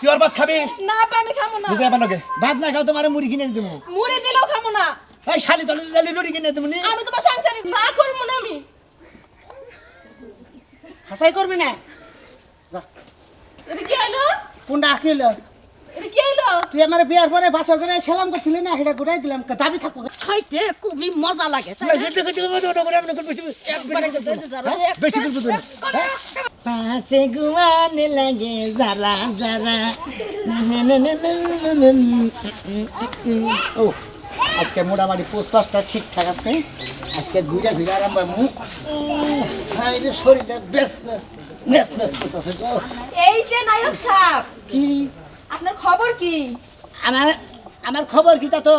তুই আর ভাত খাবি? না আমি খাব না। বুঝে যাবার ভাত না খাও তোমার মুড়ি কিনে দেবো। মুড়ি দিলেও খাব না। এই শালি তলে জালি রুড়ি কিনে দেবো আমি তোমার সাংসারিক না করব না আমি। হাসাই করবি না? এটা কি হলো? কোনটা আঁকিল কি হলো? তুই আমার বিয়ার পরে বাসর করে সালাম করছিলি না সেটা ঘুরাই দিলাম দাবি থাকব। খাইতে খুবই মজা লাগে বেশি করব তো পাঁচে গুয়ান লাগে যারা যারা। ও আজকে মোটামুটি পোস্টপাসটা ঠিকঠাক আছে। আজকে ঘুরে ঘুরে আরাম পাবো। শরীরটা বেশ বেশ বেশ বেশ করতেছে এই যে নায়ক সাহেব। কি? আপনার খবর কি? আমার আমার খবর কি তা তো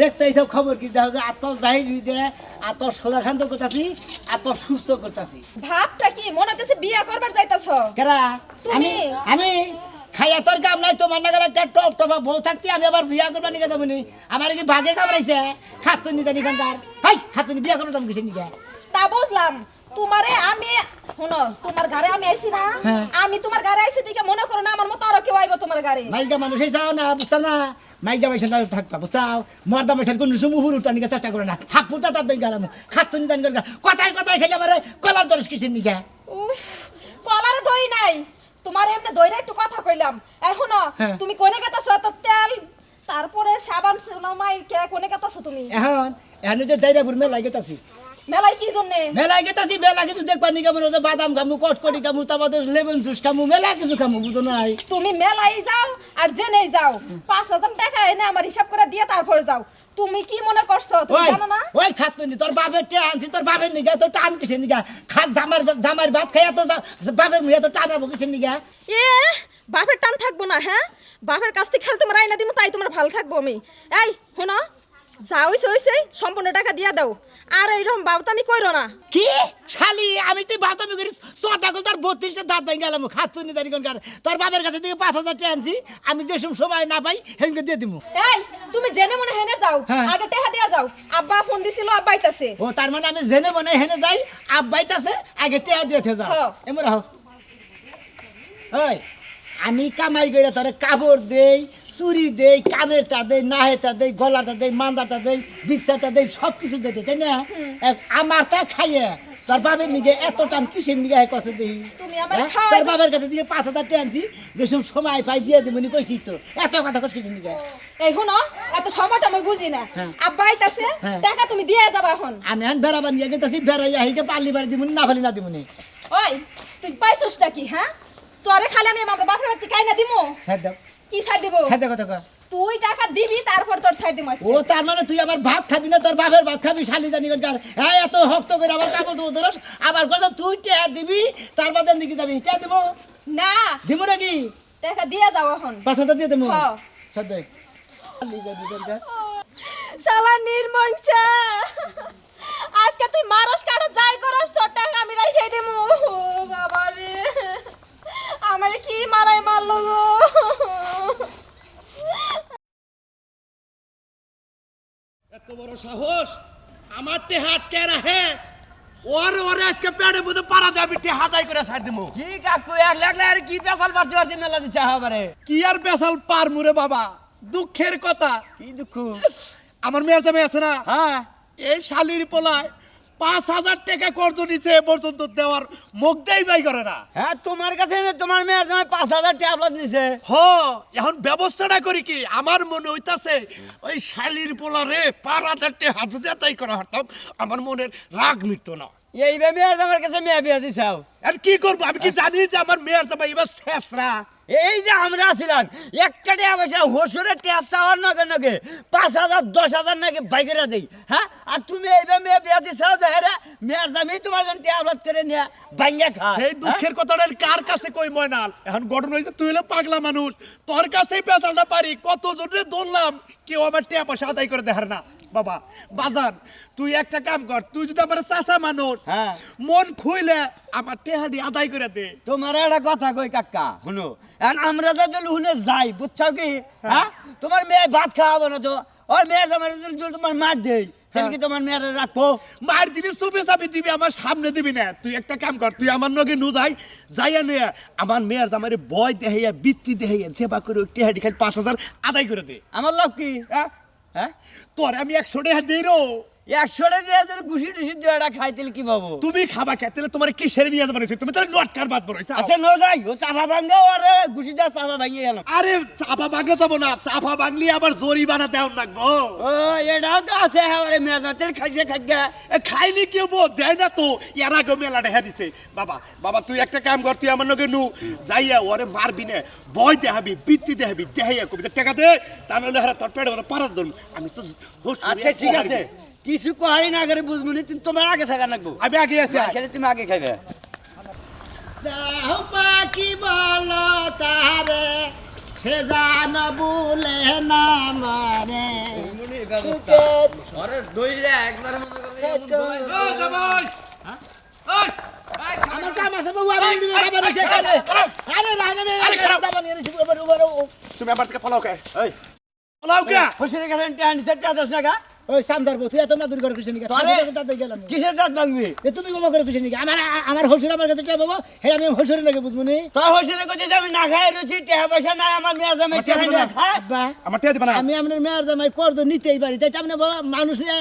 দেখতে এইসব খবর কি? দেখো যে আত্মা জাহির দে আত্মা সোজা শান্ত করতেছি আত্মা সুস্থ করতেছি। ভাবটা কি? মনে হচ্ছে বিয়া করবার যাইতাছ। কেরা? আমি আমি খাইয়া তোর কাম নাই তোমার নাগাল একটা টপ টপা বউ থাকতে আমি আবার বিয়া করবার নিকে যাব নি। আমার কি ভাগে কামড়াইছে? খাতুনি জানি কান্দার হাই খাতুনি বিয়া করব তুমি কিসের নিকে? তা বুঝলাম। তোমারে আমি শোনো তোমার ঘরে আমি আইছি না। হ্যাঁ। আমি তোমার ঘরে আইছি দেখে মনে করো না আমার মতো আরও কেউ আইবো তোমার ঘরে মাইকা মানুষ না না। মাইকা থাকবা বুঝতাও মর্দা মাইসের কোন সময় হুর উঠার নিকে চেষ্টা করে না। ফুটা তার খাতুনি জানি কান্দার কথায় কথায় খেলে আমার কলার দরস উফ কলারে দই নাই। তোমার এমনি দইরা একটু কথা কইলাম। এখন হ্যাঁ। তুমি কোনে গেতাছো তো তেল? তারপরে সাবান মাই কে কোনে গেতাছো তুমি? এখন এখন যে দাইরাপুর মেলায় গেতাছি মেলাই কি জন্যে? মেলায় গেতাছি মেলা কিছু দেখবা নি কেমন বাদাম খামু কটকটি খামু তারপর লেমন জুস খামু মেলা কিছু খামু বুঝো নাই? তুমি মেলাই যাও আর জেনেই যাও। পাঁচ হাজার টাকা এনে আমার হিসাব করে দিয়ে তারপরে যাও। তুমি কি মনে করছ? তুমি জানো না? ওই খাতুনি তোর বাপের টে আনছি তোর বাপের নিগা তো টান কিসের নিগা খাস জামার জামার ভাত খাইয়া তো যা- বাপের মুহে তো টানাবো কিসের নিগা এ বাপের টান থাকব না হ্যাঁ? বাপের কাছ থেকে খেলে তোমার আইনা দিব তাই তোমার ভালো থাকব আমি। এই শোনো যা হইছে হইছে সম্পূর্ণ টাকা দিয়া দাও। আর এইরকম বাবতা আমি কইরো না। কি? শালি আমি তুই বাতামি করি ছটা করে তোর বত্রিশটা দাঁত ভেঙে গেলাম খাতুনি জানি কোনকার তোর বাপের কাছে থেকে পাঁচ হাজার টাকা আনছি আমি যে সময় সময় না পাই সেদিনকে দিয়ে দিবো এই তুমি জেনে মনে হেনে যাও। হ্যাঁ। আগে টাকা দিয়া যাও। আব্বা ফোন দিছিল আব্বা আইতাছে ও তার মানে আমি জেনে মনে হেনে যাই আব বাইতাছে আগে টেয়া দিয়ে থে যাও। এমন রাহো। ওই আমি কামাই করে তোরে কাপড় দেই চুরি দেই কানের তা দেই নাহের তা দেই গলার তা দেই মান্দার তা দেই তা দেই সব কিছু দেই তাই না? আমার তা খাইয়ে তোর বাবার নিগে এত টান কিসের নিগে এক কাছে দেই? হ্যাঁ? তোর বাবার কাছে দিকে পাঁচ হাজার টাকা আনছি যে সব সময় পাই দিয়ে দেবনি কইছি তো? এত কথা কস কিসের নিগে? এই শুনো এত সময়টা আমি বুঝি না। হ্যাঁ। আব্বা আইতাছে হ্যাঁ। টাকা তুমি দিয়ে যাবা এখন। আমি এখন বেড়াবার নিয়ে গেতেছি বেড়াই আহিকে পাল্লি বাড়ি দিবনি না ফালি না দিবনি ওই তুই পাইছসটা কি হ্যাঁ? তোরে খালি আমি আমার বাপের বাড়িতে কাইনা দিমু? ছাড় দাও। কি ছাড় দিব? ছাড় কথা কয়। তুই টাকা দিবি তারপর তোর ছাড় দিমু আজকে। ও তার মানে তুই আবার ভাত খাবি না? তোর বাপের ভাত খাবি শালি জানি কার। হ্যাঁ এত হক্ত করে আবার কাপড় দেবো ধরস। আবার কথা তুই টে দিবি তার বাদে দিকে যাবি। টে দিব? না। দিব নাকি? টাকা দিয়ে যাও এখন। পাঁচ হাজার দিয়ে দেবো। হ্যাঁ। সদ্য শালি জানি কার। শালা নির্মংস আজকে তুই মারস কাটা যাই করস তোর টাকা আমি রাইখে দেবো বাবা রে আমারে কি মারাই মারলো গো? এত বড় সাহস? আমার টেহা টেরা হে ওর ওর আজকে পেড়ে বুঝে পারা যাবি টেহা দাই করে ছাড় দিমু। কি কাকু এক লাগলে আর কি পেশাল পারতে পারতে মেলা দিতে হবে কি আর বেসাল পার মুরে বাবা? দুঃখের কথা। কি দুঃখ? আমার মেয়ের জামাই আছে না? হ্যাঁ। এই শালির পোলায় পাঁচ হাজার টাকা কর্জ নিচে এ পর্যন্ত দেওয়ার মুখ দেই বাই করে না। হ্যাঁ তোমার কাছে না তোমার মেয়ের জামাই পাঁচ হাজার ট্যাবলেট নিছে? হ এখন ব্যবস্থাটা করি কি? আমার মনে হইতাছে ওই শালির পোলা রে পার হাজার টাকা হাজু দেতাই করা হতাম আমার মনের রাগ মিটতো না। এইভাবে মেয়ের জামার কাছে মেয়ে বিয়ে দিছাও আর কি করব? আমি কি জানি যে আমার মেয়ের জামাই এবার শেষরা? এই যে আমরা ছিলাম একটা টাকা পয়সা হোসরে ট্যাস চাওয়ার নগে নগে পাঁচ হাজার দশ হাজার নাকি বাইকেরা দেই হ্যাঁ? আর তুমি এইভাবে মেয়ে বিয়ে দিছাও যে হ্যাঁ মেয়ের জামাই তোমার জন্য ট্যাবলেট করে নিয়ে ভাঙ্গা খা। এই দুঃখের কথাটা কার কাছে কই ময়নাল? এখন ঘটনা হয়েছে তুই হলো পাগলা মানুষ। তোর কাছেই পেশালটা পারি কত জনে দৌড়লাম কেউ আমার টিয়া পয়সা আদায় করে দেখার না। বাবা বাজার তুই একটা কাম কর তুই যদি আমার চাষা মানুষ হ্যাঁ। মন খুইলে আমার টেহাডি আদায় করে দে। তোমার একটা কথা কই কাকা শুনো এখন আমরা যদি লুহুনে যাই বুঝছ কি? হ্যাঁ। তোমার মেয়ে ভাত খাওয়াবো না তো ওই জামাই যদি তোমার মার দেই তাহলে কি তোমার মেয়ের রাখব? মার দিবি চুপে চাপি দিবি আমার সামনে দিবি না। তুই একটা কাম কর তুই আমার নগে নু যাই যাইয়া নিয়ে আমার মেয়ের জামারে বয় দেহাইয়া বৃত্তি দেহাইয়া যেবা করে টেহাডি খালি পাঁচ হাজার আদায় করে দে। আমার লাভ কি? হ্যাঁ? হ্যাঁ? তোর আমি একশো টাকা দিই একশো টাকা দিয়ে ঘুষি টুসি দিয়ে খাই তাহলে কি পাবো তুমি খাবা খেতে তাহলে তোমার কি সেরে নিয়ে যাবার তুমি তাহলে লটকার বাদ বড় আচ্ছা ন যাই ও চাপা ভাঙ্গা আর দিয়ে চাপা ভাঙিয়ে গেল। আরে চাপা বাংলা যাব না চাপা বাংলি আবার জরিমানা দেওয়ার লাগবো। ও এটাও তো আছে মেয়ের না তাহলে খাইছে। খাইগা খাইলি কেউ বো দেয় না তো। এর আগে মেলা দেখা দিছে। বাবা বাবা তুই একটা কাম কর তুই আমার নগে নু। যাইয়া ওরে মারবি না বয় দেহাবি বৃত্তি দেহাবি দেহাইয়া কবি। টাকা দে তা নাহলে হারা তোর পেটে পারার ধরুন আমি তো আচ্ছা ঠিক আছে। কিছু কহারি না করে বুঝব নি তুমি তোমার আগে থাকা লাগবো। আমি আগে আছি। খেলে তুমি আগে খাইবে। যাও পাখি বলো তারে সে জান বলে। না মানে তুমি আমার থেকে ফলাও কে এই। ফলাও কে হোসেনের কাছে টেহানি চারটা দশ টাকা ওই সামদার বউ, তুই এত না দূর করে খুশি নাকি? তাদের গেলাম কিসের দাঁত ভাঙবি? এ তুমি কমা করে খুশি নাকি? আমার আমার হসুর আমার কাছে কে বাবা হ্যাঁ আমি হসুর নাকি বুঝব নি? তোর হোসেনের কাছে যে আমি না খাই রুচি টেহা পয়সা নাই আমার মেয়ের জামাই আমার টেহা টেহা খায়। আমার টিয়া দিবা না। আমি আপনার মেয়ের জামাই কর্দ নিতেই পারি। তাই আপনি বাবা মানুষ নিয়ে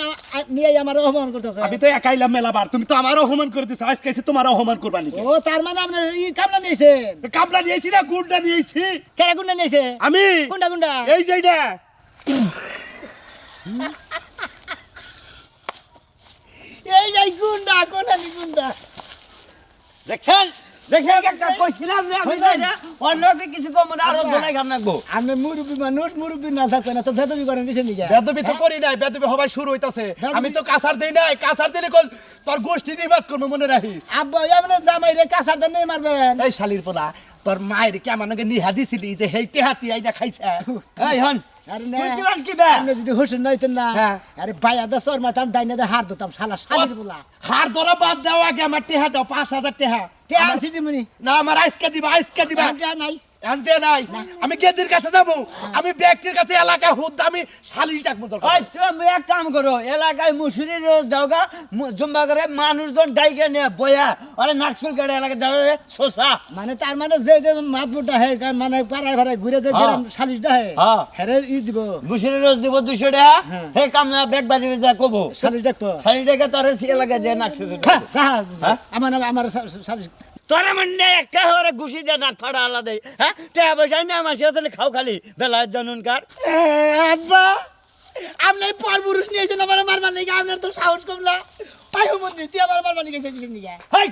নিয়ে আমার অপমান করতেছে। আমি তো একাইলাম মেলাবার তুমি তো আমারও অপমান করে দিছো। আজকে এসে তোমারও অপমান করবা নাকি? ও তার মানে আপনার ই কামলা নিয়েছেন? কামলা নিয়েছি না গুড়টা নিয়েছি। কেরা গুন্ডা নিয়েছে? আমি? গুন্ডা গুন্ডা। এই যে এইটা এই এই গুন্ডা কোনালি গুন্ডা। দেখছেন? দেখছেন একটা কইছিলাম যে আমি যাই না অন্যকে কিছু কম না আরও রাখব আমি মানুষ না থাকবে না তো করেন কিসের বেদবি তো করি নাই বেদবি হবার শুরু হইতাছে। আমি তো কাসার দেই নাই কাসার দিলে কল তোর গোষ্ঠী নিবাদ করব মনে রাখি আব্বা জামাই রে কাঁচার দেন নেই মারবেন। এই শালির পোলা তোর মায়ের কে আমার নাকি নিহা দিছিলি যে হেইতে হাতি আইনা খাইছে? এই হন আরে না। তুই কি বে আপনি যদি হুসেন নাইতেন না হ্যাঁ। আরে ভাইয়া দা সর মারতাম ডাইনে দা হার দতাম শালা শালির বলা। হার ধরা বাদ দাও আগে আমার টেহা দাও পাঁচ হাজার টেহা। তে আনছি দিমুনি। না আমার আইসকে দিবা আইসকে দিবা। নাই আনতে নাই। আমি গেদির কাছে যাব। আমি ব্যক্তির কাছে এলাকা হুদ আমি শালি ডাকবো দরকার তুমি এক কাম করো এলাকায় মুসুরি রোজ দাওগা জুম্বা করে মানুষজন ডাইকে নিয়ে বয়া। আরে নাকসুল গাড়ি এলাকায় দাও শোষা। মানে তার মানে যে যে মাতবুটা হে কারণ মানে পাড়ায় পাড়ায় ঘুরে যে হ্যাঁ। গ্রাম হে হ্যাঁ। হেরে ই দিব। মুসুরি রোজ দিব দুশো টাকা। হে কাম না ব্যাগ বাড়ি যা কবো। শালিশ দেখব শাড়ি টাকা তোর এলাকায় দিয়ে নাকসে হ্যাঁ, হ্যাঁ, হ্যাঁ? আমার আমার শালিশ তোরা মানে একটা হরে ঘুষি দে না ফাড়া আলাদাই হ্যাঁ? টাকা পয়সা না আমার সাথে খাও খালি বেলা জানুনকার আব্বা আপনি পর পুরুষ নিয়েছেন আমার মারবার নাকি আপনার তো সাহস কমলা পাই হুমুন দিতে আমার মারবার নিয়ে গেছে কিসের এ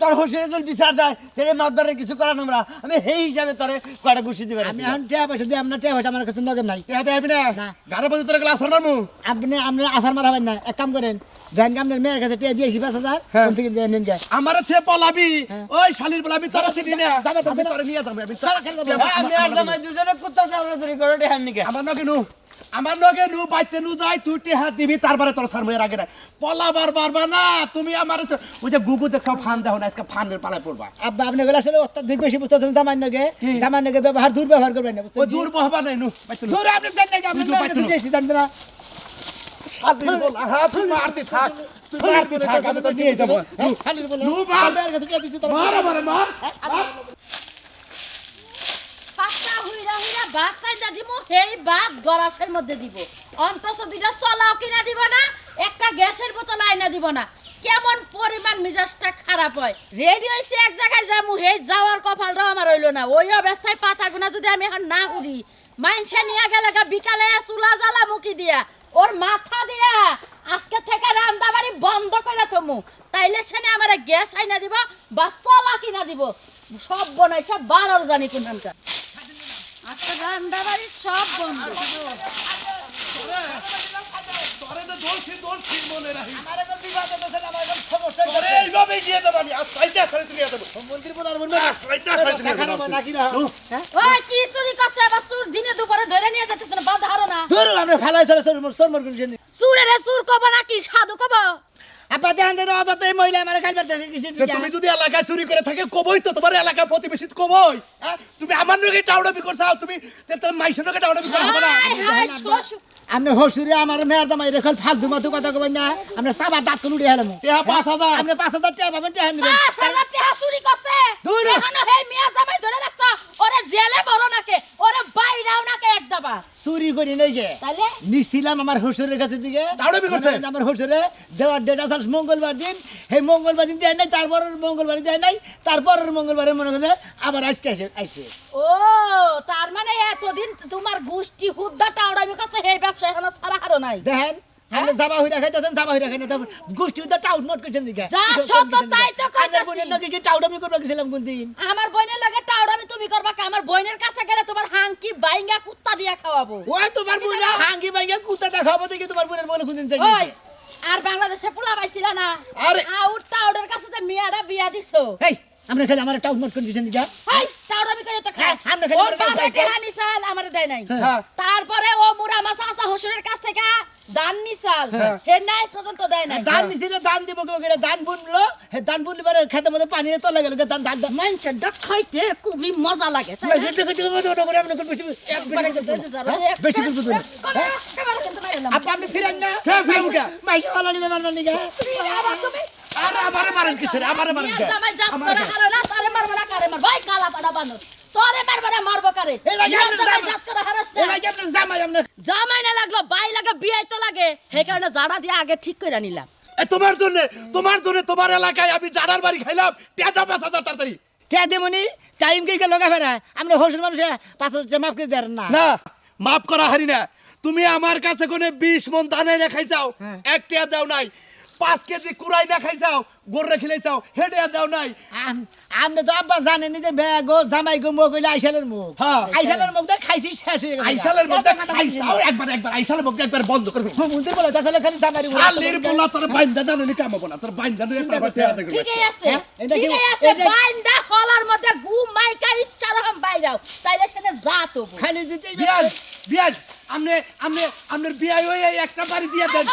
তোর হোসেনে যদি বিচার দেয় তাহলে মাদারে কিছু করার আমরা। আমি সেই হিসাবে তোরে কয়টা ঘুষি দিবে আমি এখন টিয়া পয়সা দিয়ে আপনার টিয়া পয়সা আমার কাছে নগদ নাই। দেবি না। গাড়ি তোর গ্লাস মারমু আপনি আপনার আসার মারাবেন না। এক কাম করেন দেন আপনার মেয়ের কাছে টিয়া দিয়েছি পাঁচ হাজার হ্যাঁ। কোন থেকে দিয়ে নিন গে। আমার থে পলাবি হ্যাঁ। ওই শালির বলা আমি তোরা আমি। তোরা নিয়ে যাব আমি আমি আর জামাই দুজনে কুত্তা চালাচালি করে নিকে আমার নগে নু আমার লগে নু বাইতে নু যাই তুই টেহা দিবি তারপরে তোর সার মেয়ের আগে না পলাবার বারবা না তুমি আমার ওই যে গুগু দেখছ ফান দেখো না আজকে ফানের পালায় পড়বা আব্বা আপনি গেলে আসলে অত্যাধিক বেশি বুঝতেছেন জামাই নগে জামাই নগে ব্যবহার দুর্ব্যবহার করবেন না দূর বহবা নাই নু দূর আপনি নাকি তুই বাইতে দিয়েছি না বলা হ্যাঁ তুই মারতে থাক তুই মারতে থাক আমি তো নিয়ে যাব নু, খালির বলে নু মার তোর মার মার পাঁচটা হুইরা হুইরা ভাত কাইটা দিব সেই ভাত গরাসের মধ্যে দিব। অন্তত দুইটা চলাও কিনা দিব না, একটা গ্যাসের বোতল আইনা দিব না। কেমন পরিমাণ মিজাজটা খারাপ হয়। রেডি হয়েছে এক জায়গায় যাব সেই যাওয়ার কপালটাও আমার হইল না। ওই অবস্থায় পাতা যদি আমি এখন না উড়ি মাইনসে নিয়ে বিকালে চুলা জ্বালা মুখি দিয়া। ওর মাথা দিয়া আজকে থেকে রান্না বন্ধ করে থমু। তাইলে সেনে আমার গ্যাস আইনা দিব বা চলা কিনা দিব। সব বনাই, সব বারোর জানি কোনখানকার। আজকে রান্না বাড়ি সব বন্ধ। চুর কব নাকি? সাধু কব। আপা দেখেন যে অযথা এই মহিলা আমার খাই দেখে কিছু তুমি যদি এলাকায় চুরি করে থাকে কবই তো তোমার এলাকা প্রতিবেশী কবই। হ্যাঁ? তুমি আমার নগে টাউডাবি করছাও তুমি মাইসের নগে টাউডাবি করে হবে না। আপনি হসুরে আমার মেয়ের দামাই রেখল ফালতু মাতু কথা কবেন না। আমরা সাবার দাঁত করে উড়ে হেলাম টেহা পাঁচ হাজার। আপনি পাঁচ হাজার টাকা পাবেন টাকা নেবেন। পাঁচ হাজার টাকা চুরি করছে। দূর। এখনও হে মিয়া জামাই ধরে রাখছো। ওরে জেলে বড় নাকে? ওরে বাইরাও নাকে এক দাবা। চুরি করি নেই গে তাইলে? নিছিলাম আমার শ্বশুরের কাছে দিকে। দাঁড়াবি করছে? আমার শ্বশুরে দেওয়ার ডেট আছে মঙ্গলবার দিন। এই মঙ্গলবার দিন দেয় নাই তারপরের মঙ্গলবার দেয় নাই তারপরের মঙ্গলবারে মনে করে আবার আজকে আসে আইসে ও তার মানে এতদিন তোমার গোষ্ঠী হুদ্দা টাউডামি কাছে হে ব্যবসা এখনও ছাড়া হারো নাই। দেখেন আপনি জামা হইরা খাইতেছেন জামা হইরা খাই না তারপর গোষ্ঠী তো টাউট মোট করছেন দিকে যা সত্য তাই তো কইতাছি। বোনের লগে কি টাউটামি করবা গেছিলাম কোন দিন আমার বোনের লাগে টাউডামি তুমি করবা? আমার বোনের কাছে গেলে তোমার হাঙ্কি বাইঙ্গা কুত্তা দিয়া খাওয়াবো। ওই তোমার বোন হাঙ্গি ভাইয়া কুত্তা দেখাবো দেখি তোমার বোনের মনে কোন দিন চাই আর বাংলাদেশে পোলা পাইছিল না? আরে- আউট টাউডের কাছে যে মিয়াটা বিয়া দিছো। এই আমরা খালি আমার টাউট মোট করে দিছেন দিকে হাই টাউডামি করে তো খায় হ্যাঁ, সামনে খালি ওর বাবা চাল আমারে দেয় নাই। হ্যাঁ। তারপরে ও মুরা মাসা আসা হসুরের কাছ থেকে দান হ্যাঁ। হে নাই পর্যন্ত দেয় নাই। দান নিছিল দান দিব কেউ করে দান বুনলো হে দান বুনলি পারে খেতে মধ্যে পানি তলা গেল দান দান দান। মানুষের ডাক খাইতে খুবই মজা লাগে তাই না? বেশি বেশি করে বেশি একবারে যারা, হ্যাঁ? বেশি করে একবারে- একেবারে কিন্তু মারিলাম। আপনি আপনি ফিরেন না। হ্যাঁ, ফিরাবো কে? মাইকে ভালো নিবে মারবার নিগে তুমি আবার তুমি? আরে আমারে মারেন কিসের? আমারে মারেন কে? আমারে করে না, তারে মারবো না, কারে? মারবো? ওই কালা পাড়া বানর। তোরে মারবো না, মারবো কারে? এই লাগে মিয়া আপনার জামাই জামা। জাত করে হারাস না। এই লাগে জামাই আপনার জামাই না লাগল বাই লাগে বিয়াই তো লাগে। সেই কারণে জাড়া দিয়ে আগে ঠিক নিলাম। এ, তোমার জন্য তোমার জন্য তোমার এলাকায় আমি বাড়ি খাইলাম। পাঁচ হাজার তাড়াতাড়ি। তে দেমনি টাইম কি গেল ফেরা আমরা হসুর মানুষে পাঁচ হাজার মাফ করে দেন না। না মাফ করা হারি না। তুমি আমার কাছে কোনে বিশ মন ধানে না খাই যাও এক টিয়া দাও নাই। পাঁচ কেজি কুড়াই না খাই যাও গররে খিলাই যাও হেডে দাও নাই। আম- আপনি তো আব্বা জানেন যে বে গো জামাই গো মুখ হইলে আইসালের মুখ। হ্যাঁ। আইসালের মুখ দিয়ে খাইছি শেষ হয়ে গেছে। আইসালের এত কথা খাই যাও। একবার একবার আইসালের মধ্যে একবার বন্ধ করে দাও। মুন্দির বলে তাহলে খালি জামাই শালির পোলা তোর বাইন্দা দানো নি কামাবো না তোর বাইন্দা দিয়ে তারপর টিয়া দেখবে ঠিকই আছে। হ্যাঁ, এটা কি- আছে। বাইন্দা হলার মধ্যে গু মাইকা ইচ্ছা রকম বাইরাও তাইলে সেটা যা তবু খালি জিতে বিয়াজ বিয়াজ আমনে আমনে আমনের বিয়াই ওই একটা বাড়ি দিয়ে দেন।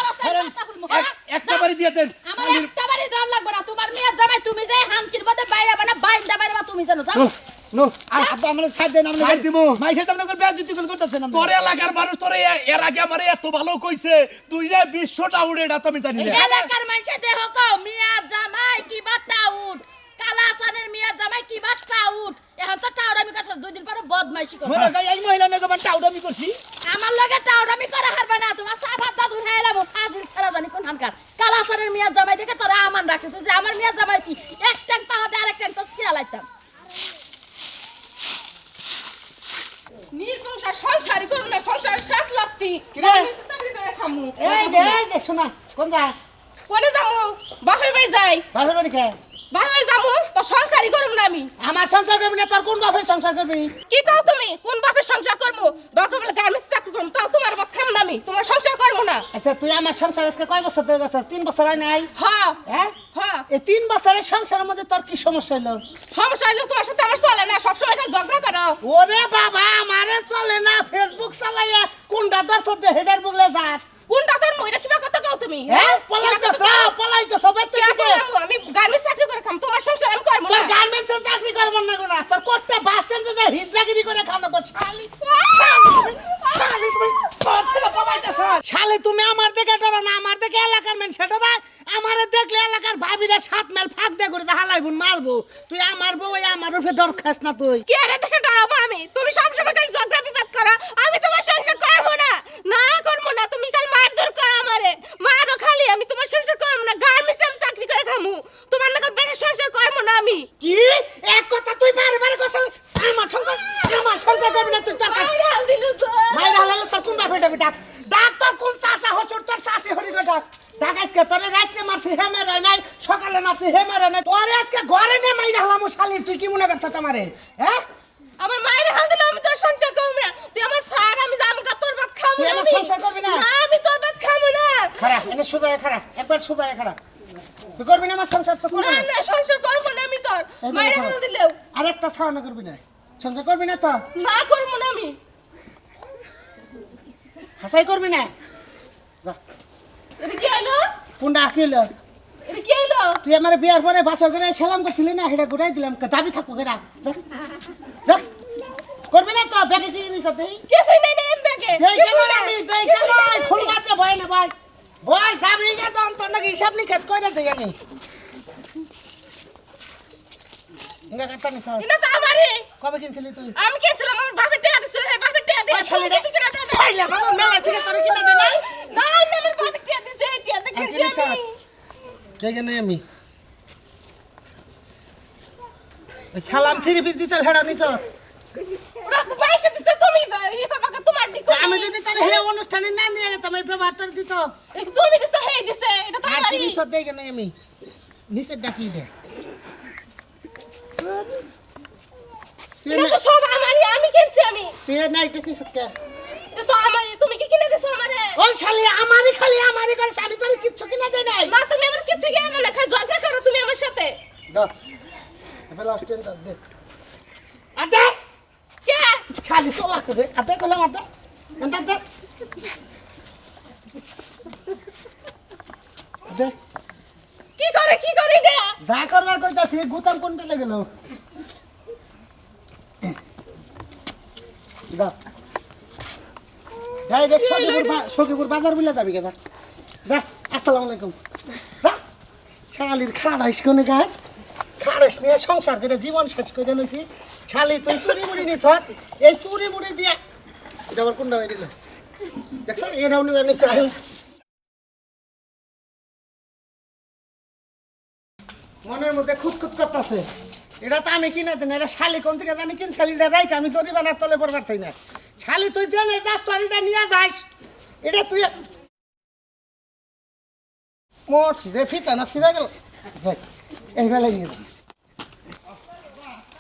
হ্যাঁ? একটা বাড়ি দিয়ে দেন। আমার একটা বাড়ি দেওয়ার লাগবে না। তোমার মেয়ের জামাই তুমি যে হাঙ্কির মধ্যে বাইরে বানা বাইন্দা বাইরে বা তুমি জানো যাও নো নো আর আব্বা আমরা ছাড় দেন আমরা ছাড় মাইসে তো আপনাকে বেয়াজ দিতে করতেছেন তোর এলাকার মানুষ তোর এর আগে আমারে এত ভালো কইছে। তুই যে বিশ্বটা উড়ে এটা আমি জানি না। এলাকার মানুষে দেহ কো মিয়া জামাই কি উঠ কালা আসানের মিয়া জামাই কি বাট্টা উঠ এখন তো টাউডামি কাছে দুই দিন পরে বদমাইশি করে মনে করি এই মহিলা নাকি আমার টাউটামি করছি? আমার লগে টাউডামি করে হারবে না তোমার সাফাত দাদু খাইলাম ফাজিল ছাড়া জানি কোন হানকার। কালা আসানের মিয়া জামাই দেখে তোরা আমান রাখছে তুই আমার মিয়া জামাই কি? এক ট্যাঙ্ক পাহাতে আরেক ট্যাঙ্ক তো ছিড়া লাইতাম। নির্বংশা সংসারই করুন না সংসার সাত লাগতি এই দে শোনা কোন যা কোনে যামু বাপের বাড়ি যাই। বাপের বাড়ি কে? বাপের যামু তো সংসারই করুম না আমি। আমার সংসার করবি না তোর কোন বাপের সংসার করবি? কি কও তুমি? কোন বাপের সংসার করব? দরকার বলে গার্মেন্টস চাকরি করব তাও তোমার মত খাম না আমি। তোমার সংসার করব না। আচ্ছা তুই আমার সংসার আজকে কয় বছর ধরে গেছিস তিন বছর হয় নাই? হ্যাঁ হ্যাঁ? হ্যাঁ এই তিন বছরের সংসারের মধ্যে তোর কি সমস্যা হলো? সমস্যা হইলে তোমার সাথে আমার চলে না সবসময় এটা ঝগড়া করো। ওরে বাবা আমারে চলে না ফেসবুক চালাইয়া কোনটা দর্শক হেডার বুকলে যাস? কোনটা তোর মইরা কিবা কথা কও তুমি হ্যাঁ পলাইতেছ পলাইতেছ বাইতে থেকে আমি গার্মেন্টস চাকরি করে খাম তোমার সংসার আমি করব তোর না গার্মেন্টসে চাকরি করব না গোনা তোর কোটটা বাস স্ট্যান্ডে যে হিজরাগিরি করে খাওয়ানো পর শালি শালি তুমি তোর পলাইতেছ। শালি তুমি আমার দেখে ডরো না আমার দেখে এলাকার মেন সেটা না। আমারে দেখলে এলাকার ভাবিরা সাত মেল ফাঁক দিয়ে করে হালাইবুন মারবো। তুই আমার বউ আমার উপরে ডর খাস না তুই। কে রে দেখে ডরাবো আমি? তুমি সবসময় খালি ঝগড়া বিবাদ করো? আমি তোমার সংসার করব না। না করব না তুমি খালি মারধর করো আমারে মারো খালি আমি তোমার সংসার করব না গার্মেন্টসে আমি চাকরি করে খামু। তোমার নাকি বেড়ে সংসার করব না আমি। কি? এক কথা তুই বারে বারে কষাল আমার সংসার আমার সংসার করবি না তুই তোর মাইরা হাল দিলু তো। মাইরা হলালে তোর কোন বাপে ডাবি ডাক? ডাক তোর কোন চাষা হসুর তোর চাষি হরি গো ডাক। ডাক আজকে তোরে রাত্রে মারছি হে মেরে নাই সকালে মারছি হে মেরে নাই। তোরে আজকে ঘরে নে মাইরা হলাম শালি তুই কি মনে করছ তোমারে? হ্যাঁ? আমার মায়ের হাল দিলে আমি তোর সংসার করব না তুই আমার স্যার আমি যাব কা তোর ভাত খামু তুই না আমার আমি। সংসার করবি না? না আমি তোর ভাত খামু না খারাপ এনে সোজা খারাপ একবার সোজা খারাপ। তুই করবি না আমার সংসার? তো করবি না না? না সংসার করব না আমি তোর। মায়ের হাল। দিলেও। আরেকটা ছাওয়ানো করবি না। সংসার করবি না তো? না করব না আমি। হাসাই করবি না? যা। এটা কি হলো? কোনটা আঁকিল তুই আমার বিয়ার পরে বাসর করে সালাম করছিলি না? সেটা ঘুরাই দিলাম। দাবি থাকব কেনা যা। করবি না তো? ব্যাগে কি নিস তুই? কিছুই নাই না এম ব্যাগে। কেন আমি? দেই কেন? খুল মারতে ভয় না ভাই ভয় যাবি গেছে অন্তর নাকি হিসাব নিকাত কই দেই আমি। ইঙ্গা কাটতা নিস এটা তো আমারই কবে কিনছিলি তুই? আমি কিনছিলাম আমার বাপের টাকা দিছিল রে বাপের টাকা শালি রে। কিনা। খাইলা মেলা থেকে তোর কিনা দে নাই? না না আমার টাকা দিছে এই টাকা দিয়ে কিনছি? আমি। দেই কেন আমি। সালাম থ্রি পিস দিতে হেডা নিছ। ওরা পয়সা দিছে তুমি ইয়ে করবা তোমার দিক আমি যদি তোর হে অনুষ্ঠানে না নিয়ে যেতাম এই ব্যবহার তোর দিত। তুমি দিছো হে দিছে এটা তো আমারই। নিছ দেই কেন আমি। নিচে ডাকি দে। তুই সব আমারই আমি কিনছি আমি। তুই নাই নিছ কে এটা তো আমারই তুমি কি কিনে দিছো আমারে? ওই শালি আমারই খালি আমারই করে আমি তোর কিচ্ছু কিনা দেই নাই। না তুমি আমার কিছু কিনে দাও না খালি ঝগড়া করো তুমি আমার সাথে। দাও। এবার লাস্ট টেন দে। খালি চলা করে। কলাম আদে আদে দে দে। কি করে কি করে দে? যা করবার কইতাছি গুতাম কোন পেলে গেল? দা। ডাইরেক্ট সখীপুর বা- সখীপুর বাজার বিলে যাবি কেদা দা। আসসালামু আলাইকুম। দা। শালির খাড়াইস কোনে গায়? খাড়াইস নিয়ে সংসার করে জীবন শেষ করে নিয়েছি শালি, তুই চুরি মুড়ি নি থাক এই চুরি মুড়ি দিয়া এটা আবার কোনটা দিল দেখছ মনের মধ্যে খুদ খুদ করতেছে। এটা তো আমি কিনে দেন, এটা শালি কোন থেকে জানি কিন শালিটা রাইকে আমি চরি বানার তলে পড়বার চাই না। শালি, তুই জেনে যাস, তোর এটা নিয়ে যাস। এটা তুই মোট সিরে ফিতা না, সিরে গেল। যাই, এই বেলায় নিয়ে যাই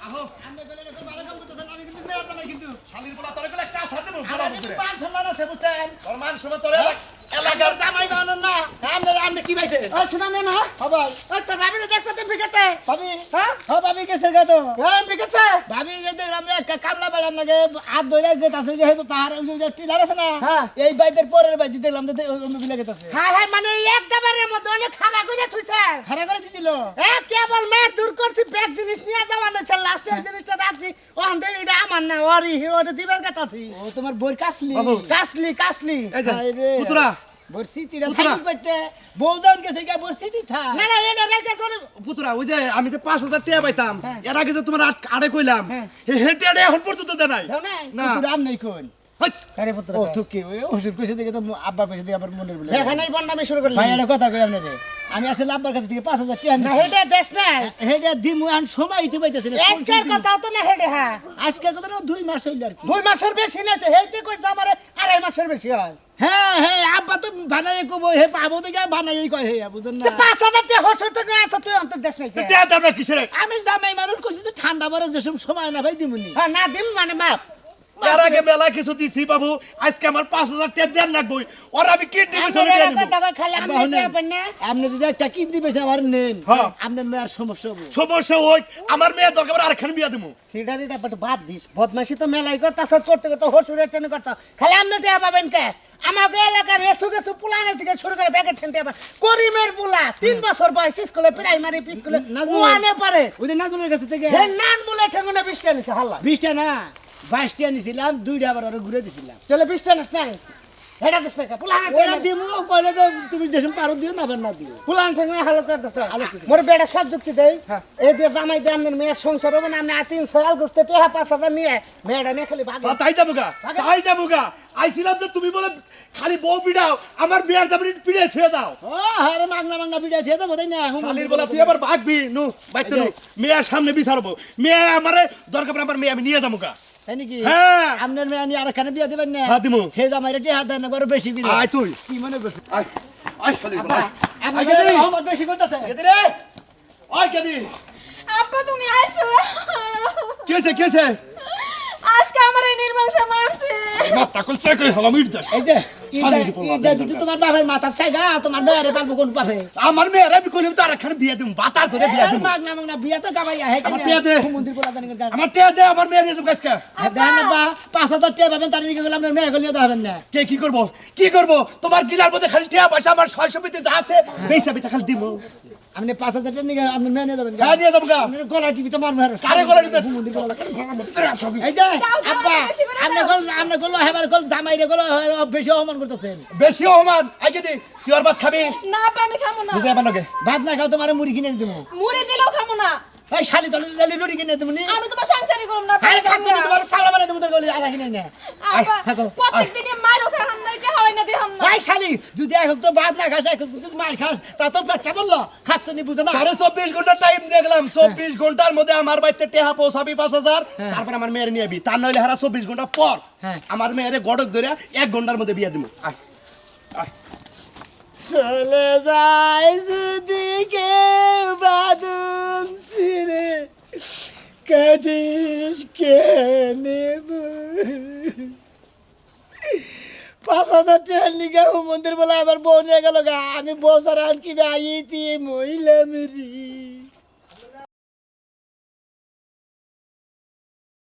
আহো কিন্তু শালির বলা তোরগুলা কাজ হাতে মুখ আমার কিন্তু মান সম্মান আছে বুঝছেন? তোর মান সময় তোর এলাকার জামাই বানান না। আপনি কি পাইছে? ওই শুনামে না। সবাই ওই তোর ভাবি দেখছে তুমি বিকেতে ভাবি? হ্যাঁ? হ্যাঁ ভাবি গেছে গে তো। হ্যাঁ বিকেছে ভাবি যে দেখলাম যে একটা কামলা বেড়ার লাগে হাত ধরে গেতাছে যে পাহাড় ওই যে টিলার আছে না হ্যাঁ। এই বাইদের পরের বাইদি দেখলাম যে অন্য বিলে গেতাছে হ্যাঁ হ্যাঁ মানে এক দাবারের মধ্যে অনেক খানা করে থুইছে। হারা করে দিছিল এ কেবল মেয়ের দূর করছি ব্যাগ জিনিস নিয়ে যাওয়া নেছে লাস্টে জিনিসটা রাখছি। ওখান থেকে এটা আমার না ওরই ওটা দিবার কথা আছি ও তোমার বই কাসলি কাসলি কাসলি এই যে রে। পুতুরা। থাকি পাইতে গেছে গা থা না না এটা রেখে তোর পুতুরা ওই যে আমি যে টাকা পাইতাম হ্যাঁ। এর আগে যে তোমার আট- আড়ে কইলাম হ্যাঁ। হে হেঁটে আড়ে এখন পর্যন্ত দেয় নাই। দাও নাই? না। পুতুরা আর নাই কোন আরে পুত্র ও তুকি ওষুধ কইছে দেখে তো আব্বা কইছে দেখে আবার মনে বলে। এখানেই বন্ডামি শুরু করলি। ভাই একটা কথা কই আপনারে আমি আসলে আব্বার কাছে থেকে পাঁচ হাজার টাকা না নিছি। হেডে দেশ না হেডা দিমু আন সময় পাইতেছে না আজকের দিন? কথাও তো না হেডে হ্যাঁ। আজকে কথা না দুই মাস হইল আর কি। দুই মাসের বেশি আমার আড়াই মাসের বেশি হয়। হ্যাঁ হ্যাঁ আব্বা তো বানাই কব হে পাবো দেখে বানাই কয় হে বুঝুন না। তো পাঁচ হাজার টাকা হসর টাকা আছে তুই অন্তর দেশ নাই দাম না কিসের আমি জামাই মানুষ কইছি তো ঠান্ডা পরে যেসব সময় না ভাই দিমুনি। না দিম মানে মাপ। এর আগে মেলা কিছু দিছি বাবু। আজকে আমার পাঁচ হাজার টাকা দেন রাখব ওর আমি কিডনি বেচে দিয়ে আপনি যদি একটা কিডনি বেশি আমার নেন। হ্যাঁ। আপনার মেয়ের সমস্যা হবে। সমস্যা ওই আমার মেয়ে দরকার পড়ে বিয়া দেবো সিডারিটা বাট বাদ দিস। বদমাশি তো মেলাই করতাছ করতে করতে হসুরের টেনে করতাছ। খালি আপনি টেয়া পাবেন কে? আমাকে এলাকার এসু গেছু পুলানের থেকে শুরু করে প্যাকেট ঠেনতে পাবেন। করিমের পুলা তিন বছর বয়স স্কুলে প্রাইমারি স্কুলে ওয়ানে পারে ওই নাজমুলের কাছে থেকে। হে ঠেঙ্গুনে বৃষ্টি আনিছে হাল্লা। বিশটা না বাইশটা নিছিলাম দুইটা আবার ওরা ঘুরে দিছিলাম। চলে বৃষ্টি আনিস নাই। হেটা দিস না পুলানের ওরা দিমু কইলে তো তুমি যেসব পারো দিও না আবার না দিও। পুলান ঠেঙ্গুনে হালো করে দিতে হালো করছে। মোর বেটা সব যুক্তি দেই। এই যে জামাই দিয়ে আমাদের মেয়ের সংসার হবে না আমি আর তিন ছয় গুছতে টেহা পাঁচ হাজার নিয়ে মেয়েটা নিয়ে খালি ভাগে তাই যাব গা তাই যাব গা। আইছিলাম যে তুমি বলে খালি বউ পিড়াও আমার মেয়ের দাম পিড়ে ছুঁয়ে দাও। হারে মাগনা মাগনা বিড়া ছে তো বোধহয় না? এখন শালির বলা তুই আবার ভাগবি নু বাইতে মেয়ের সামনে বিচারবো মেয়ে আমারে দরকার আমার মেয়ে আমি নিয়ে যাব গা। তাই নাকি? হ্যাঁ। আপনার মেয়ে আনি আরেকখানে বিয়া দেবেন না? হ্যাঁ, দিমু। হে জামাইরে টি হাত দেন না বড় বেশি দিলে। আয় তুই। কি মনে করছ? আয় আয় বলা আয় কেদি। আমার বেশি করতেছে। কেদি রে। আয় কেদি। আব্বা তুমি আইছো। কি হয়েছে কি হয়েছে আজকে আমার এই নির্বংশ মারছে মাথা কল চেক হয়ে হলাম ইট দাস এই যে ইটা- দিতে তোমার বাপের মাথা সাইগা তোমার মেয়েরে পালবো কোন পাবে আমার মেয়ের আমি কইলাম তো আরেকখানে বিয়ে দেবো বাতার ধরে বিয়ে দেবো মাগনা মাগনা বিয়া তো যাবাই হে আমার টিয়া দে। মন্দির পোলা জানি আমার টেয়া দে আমার মেয়ের দেন না বা পাঁচ হাজার টাকা পাবেন তার দিকে গেলে আপনার মেয়ে গলিয়ে দেবেন না। কে কি করব? কি করব? তোমার গিলার মধ্যে খালি টেয়া পয়সা আমার পেতে যা আছে বেচা বেচা খালি দিব আপনি পাঁচ হাজার টাকা নিয়ে আপনি মেনে দেবেন হ্যাঁ নিয়ে যাব গা। আপনার গলা টিভি তো মারবো আর কারে গলা টিপে? মন্দির গলা এই যে আব্বা আপনি। গল আপনি গল হেবার গল জামাই রে গল বেশি অপমান করতেছেন। বেশি অপমান? আগে দি তুই আর ভাত খাবি? না আমি খামো না। বুঝে আমার লগে। ভাত না খাও তোমার মুড়ি কিনে দেবো। মুড়ি দিলেও খামো না। এই শালি তলে লালি রুটি কিনে নি? আমি তোমার সংসারই করব না আরে তোমার সালা বানাই দেবো গলি কিনে নে। আপা থাকো। খাম না এটা হয় না দেহাম না। ভাই শালি যদি এক তো ভাত না খাস এক যদি মার খাস তা তো পেটটা বলল? খাচ্ছে নি বুঝে না। সাড়ে চব্বিশ ঘণ্টা টাইম দেখলাম চব্বিশ ঘণ্টার মধ্যে আমার বাড়িতে টেহা পৌঁছাবি পাঁচ হাজার তারপর আমার মেয়ের নিয়ে আবি। তার নইলে হারা চব্বিশ ঘণ্টা পর হ্যাঁ। আমার মেয়ের গড়ক ধরে এক ঘণ্টার মধ্যে বিয়ে আয়। আয়। চলে যায় যদি কেউ বাদুন ছিঁড়ে। কাঁদিস কে নেব? পাঁচ হাজার টাকার নিগা মন্দির বলে আমার বউ নিয়ে গেল গা। আমি বউ সারা কি আইতি মহিলা মেরি